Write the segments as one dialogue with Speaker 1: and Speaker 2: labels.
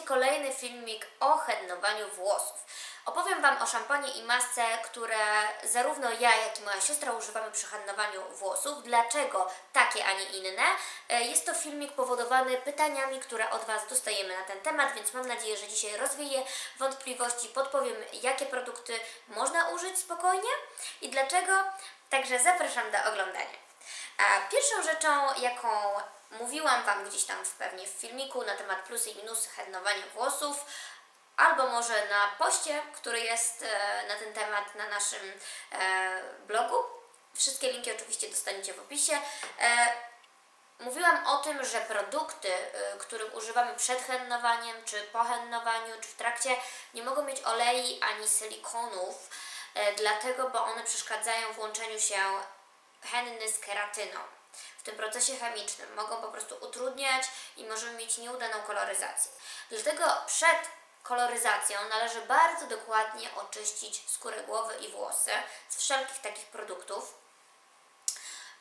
Speaker 1: kolejny filmik o hennowaniu włosów. Opowiem Wam o szampanie i masce, które zarówno ja, jak i moja siostra używamy przy hennowaniu włosów. Dlaczego takie, a nie inne? E, Jest to filmik powodowany pytaniami, które od Was dostajemy na ten temat, więc mam nadzieję, że dzisiaj rozwieję wątpliwości, podpowiem, jakie produkty można użyć spokojnie i dlaczego. Także zapraszam do oglądania. Pierwszą rzeczą, jaką mówiłam Wam gdzieś tam pewnie w filmiku na temat plusy i minusy hennowania włosów, albo może na poście, który jest e, na ten temat na naszym e, blogu. Wszystkie linki oczywiście dostaniecie w opisie. E, Mówiłam o tym, że produkty, których używamy przed hennowaniem, czy po hennowaniu, czy w trakcie, nie mogą mieć olei ani silikonów, dlatego, bo one przeszkadzają w łączeniu się henny z keratyną. W tym procesie chemicznym mogą po prostu utrudniać i możemy mieć nieudaną koloryzację. Dlatego przed koloryzacją należy bardzo dokładnie oczyścić skórę głowy i włosy z wszelkich takich produktów.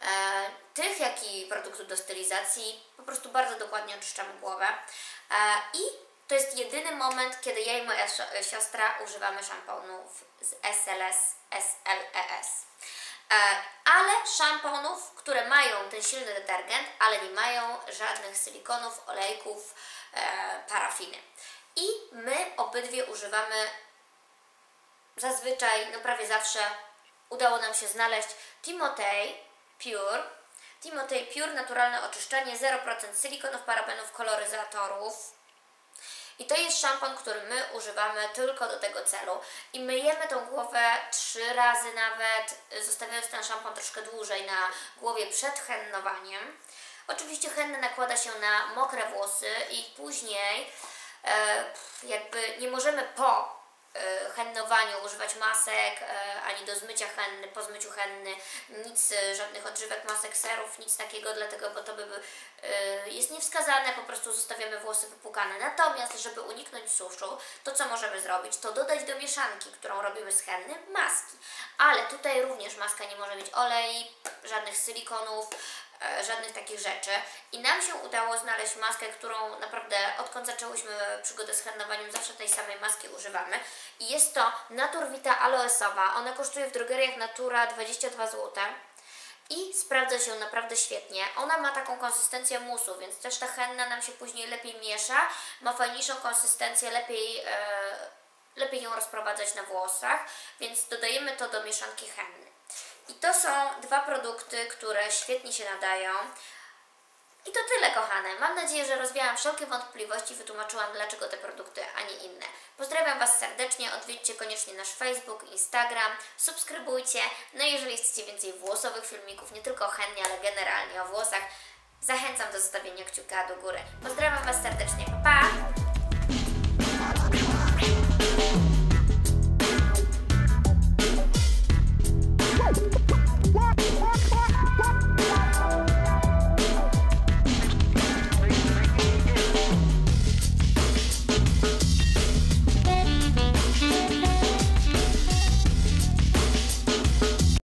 Speaker 1: E, tych, jak i produktów do stylizacji. Po prostu bardzo dokładnie oczyszczamy głowę. E, I to jest jedyny moment, kiedy ja i moja sio- siostra używamy szamponów z SLS, SLES. E, ale szamponów, które mają ten silny detergent, ale nie mają żadnych silikonów, olejków, e, parafiny. I my obydwie używamy zazwyczaj, no prawie zawsze udało nam się znaleźć Timotej Pure. Timotej Pure, naturalne oczyszczenie, 0% silikonów, parabenów, koloryzatorów. I to jest szampon, który my używamy tylko do tego celu. I myjemy tą głowę trzy razy nawet, zostawiając ten szampon troszkę dłużej na głowie przed hennowaniem. Oczywiście hennę nakłada się na mokre włosy i później e, jakby nie możemy po hennowaniu używać masek, e, ani do zmycia henny, po zmyciu henny, nic, e, żadnych odżywek, masek, serów, nic takiego, dlatego, bo to by, e, jest niewskazane, po prostu zostawiamy włosy wypłukane. Natomiast, żeby uniknąć suszu, to co możemy zrobić, to dodać do mieszanki, którą robimy z henny, maski. Ale tutaj również maska nie może mieć olei, żadnych silikonów, e, żadnych takich rzeczy. I nam się udało znaleźć maskę, którą naprawdę odkąd zaczęłyśmy przygodę z hennowaniem, zawsze tej samej maski używamy. I jest to Naturvita Aloesowa. Ona kosztuje w drogeriach Natura 22 zł. I sprawdza się naprawdę świetnie. Ona ma taką konsystencję musu, więc też ta henna nam się później lepiej miesza. Ma fajniejszą konsystencję, lepiej, e, lepiej ją rozprowadzać na włosach, więc dodajemy to do mieszanki henny. I to są dwa produkty, które świetnie się nadają. I to tyle, kochane. Mam nadzieję, że rozwiałam wszelkie wątpliwości, wytłumaczyłam, dlaczego te produkty, a nie inne. Pozdrawiam Was serdecznie, odwiedźcie koniecznie nasz Facebook, Instagram, subskrybujcie. No i jeżeli chcecie więcej włosowych filmików, nie tylko o hennie, ale generalnie o włosach, zachęcam do zostawienia kciuka do góry. Pozdrawiam Was serdecznie, pa! pa!